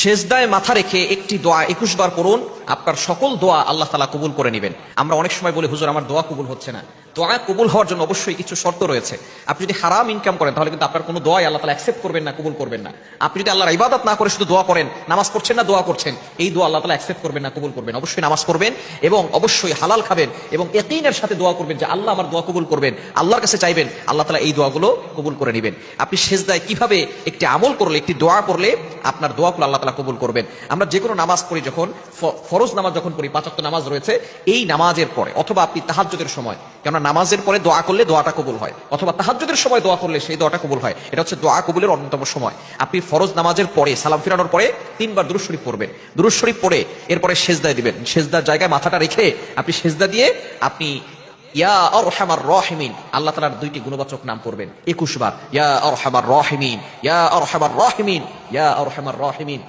শেষদায় মাথা রেখে একটি দোয়া, একুশ বার করুন আপনার সকল দোয়া আল্লাহ তালা কবুল করে নেবেন। আমরা অনেক সময় বলি, হুজুর, আমার দোয়া কবুল হচ্ছে না। দোয়া কবুল হওয়ার জন্য অবশ্যই কিছু শর্ত রয়েছে। আপনি যদি হারাম ইনকাম করেন, তাহলে কিন্তু আপনার কোনো দোয়াই আল্লাহ তালা অ্যাকসেপ্ট করবেন না, কবুল করবেন না। আপনি যদি আল্লাহর ইবাদত না করে শুধু দোয়া করেন, নামাজ পড়ছেন না, দোয়া করছেন, এই দোয়া আল্লাহ তালা অ্যাকসেপ্ট করবেন না, কবুল করবেন অবশ্যই নামাজ পড়বেন এবং অবশ্যই হালাল খাবেন এবং একিনের সাথে দোয়া করবেন যে আল্লাহ আমার দোয়া কবুল করবেন। আল্লাহর কাছে চাইবেন, আল্লাহ তালা এই দোয়াগুলো কবুল করে নেবেন। আপনি শেষদায় কীভাবে একটি আমল করলে, একটি দোয়া করলে আপনার দোয়াগুলো আল্লাহ তালা কবুল করবেন। আমরা যে কোনো নামাজ পড়ি যখন ফরজ নামাজ যখন পড়ি পাঁচাত্তর নামাজ রয়েছে, এই নামাজের পরে, অথবা আপনি তাহাজ্জুদের সময়, কেননা নামাজের পরে দোয়া করলে দোয়াটা কবুল হয়, অথবা তাহাজ্জুদের সময় দোয়া করলে সেই দোয়াটা কবুল হয়, এটা হচ্ছে দোয়া কবুলের অন্যতম সময়। আপনি ফরজ নামাজের পরে সালাম ফিরানোর পরে তিনবার দুরুজ শরীফ পড়বেন। দুরুজ শরীফ পড়ে, এরপরে সেজদায় দিবেন। সেজদার জায়গায় মাথাটা রেখে আপনি সেজদা দিয়ে আপনি আল্লাহ তাআলার দুইটি গুণবাচক নাম পড়বেন। 21 বার, ইয়া রহিমিন ইয়া রহিমিন ইয়া রহিমিন।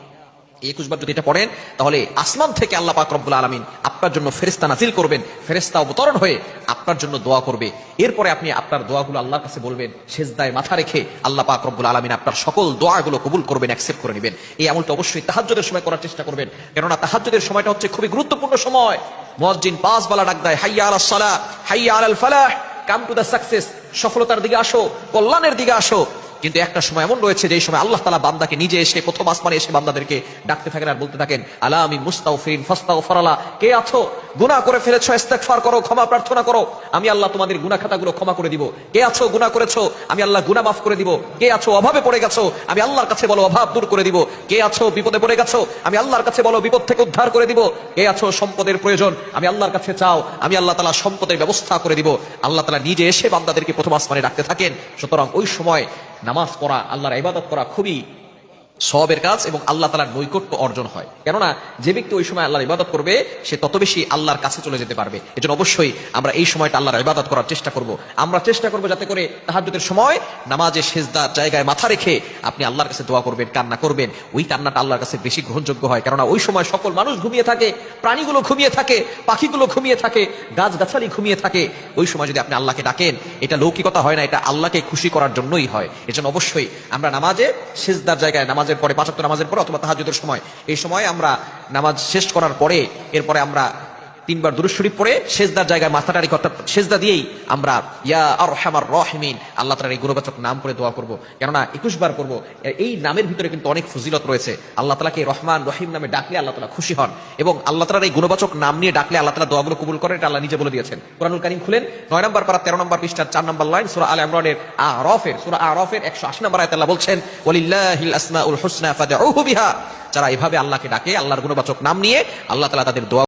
একুশ বার যদি এটা পড়েন, তাহলে আসমান থেকে আল্লাহ আলমিন আপনার জন্য ফেরেস্তা নাজিল করবেন ফেরেস্তা অবতরণ হয়ে আপনার জন্য দোয়া করবে। এরপরে আপনি আপনার দোয়াগুলো আল্লাহর কাছে বলবেন, সেজদায় মাথা রেখে আল্লাহ পাক রব্বুল আলমিন আপনার সকল দোয়াগুলো কবুল করবেন অ্যাকসেপ্ট করে নেবেন। এই আমলটা অবশ্যই তাহাজ্জুদের সময় করার চেষ্টা করবেন। কেননা তাহাজ্জুদের সময়টা হচ্ছে খুবই গুরুত্বপূর্ণ সময়। মসজিদ পাঁচ বালা ডাক দেয়, হাইয়া আল সালাহ, হাইয়া আলাল ফালাহ কাম টু দ্য সাকসেস সফলতার দিকে আসো, কল্যাণের দিকে আসো। কিন্তু একটা সময় এমন রয়েছে যে সময় আল্লাহ তালা বান্দাকে নিজে এসে প্রথম আসমানে এসে বান্দাদেরকে ডাকতে থাকেন আর বলতে থাকেন আলা আমি মুস্তাউফিন ফাস্তাও ফরালা কে আছো? গুনাহ করে ফেলেছো, ইস্তেগফার করো, ক্ষমা প্রার্থনা করো। আমি আল্লাহ তোমাদের গুনাহ খাতাগুলো ক্ষমা করে দিব। কে আছো? গুনাহ করেছ? আমি আল্লাহ গুনাহ মাফ করে দিব। কে আছো? অভাবে পড়ে গেছো? আমি আল্লাহর কাছে বলো অভাব দূর করে দিব। কে আছো? বিপদে পড়ে গেছো? আমি আল্লাহর কাছে বলো বিপদ থেকে উদ্ধার করে দিব। কে আছো? সম্পদের প্রয়োজন। আমি আল্লাহর কাছে চাও। আমি আল্লাহ তালা সম্পদের ব্যবস্থা করে দিব। আল্লাহ তালা নিজে এসে বান্দাদেরকে প্রথম আসমানে ডাকতে থাকেন। সুতরাং ওই সময় নামাজ পড়া আল্লাহর ইবাদত করা খুবই সবের কাজ এবং আল্লাহ তালার নৈকট্য অর্জন হয়। কেননা, যে ব্যক্তি ওই সময় আল্লাহর ইবাদত করবে, সে তত বেশি আল্লাহর কাছে চলে যেতে পারবে। এজন্য অবশ্যই আমরা এই সময়টা আল্লাহর ইবাদত করার চেষ্টা করব। আমরা চেষ্টা করব যাতে করে তাহাজ্জুদের সময় নামাজে সেজদার জায়গায় মাথা রেখে আপনি আল্লাহর কাছে দোয়া করবেন, কান্না করবেন। ওই কান্নাটা আল্লাহর কাছে বেশি গ্রহণযোগ্য হয়। কেননা, ওই সময় সকল মানুষ ঘুমিয়ে থাকে, প্রাণীগুলো ঘুমিয়ে থাকে, পাখিগুলো ঘুমিয়ে থাকে, গাছগাছালি ঘুমিয়ে থাকে। ওই সময় যদি আপনি আল্লাহকে ডাকেন, এটা লৌকিকতা হয় না, এটা আল্লাহকে খুশি করার জন্যই হয়। এজন্য অবশ্যই আমরা নামাজে সেজদার জায়গায় নামাজের পরে পাঁচাত্তর নামাজের পরে অথবা তাহাজুদের সময়। এই সময় আমরা নামাজ শেষ করার পরে, এরপরে আমরা তিনবার দুরুদ শরীফ পড়ে সেজদার জায়গায় মাথাটা রেখে অর্থাৎ সেজদা দিয়েই আমরা ইয়া আর হামার রহমিন, আল্লাহ তালার এই গুণবাচক নাম করে দোয়া করব। কেননা একুশ বার করব এই নামের ভিতরে কিন্তু অনেক ফজিলত রয়েছে। আল্লাহ তালাকে রহমান রহিম নামে ডাকলে আল্লাহ তালা খুশি হন এবং আল্লাহ তালার এই গুণবাচক নাম নিয়ে ডাকলে আল্লাহ তালা দোয়াগুলো কবুল করেন, এটা আল্লাহ নিজে বলে দিয়েছেন। কোরআনুল কারিম খুলেন, নয় নম্বর পারা তেরো নম্বর পৃষ্ঠার চার নম্বর লাইন সুরা আল ইমরানের আরফের সুরা আরফের একশো আশি নম্বর আয়াত আল্লাহ বলছেন ওলিল্লাহিল আসমাউল হুসনা ফাদউহু বিহা। যারা এভাবে আল্লাহকে ডাকে, আল্লাহর গুণবাচক নাম নিয়ে আল্লাহ তালা তাদের দোয়া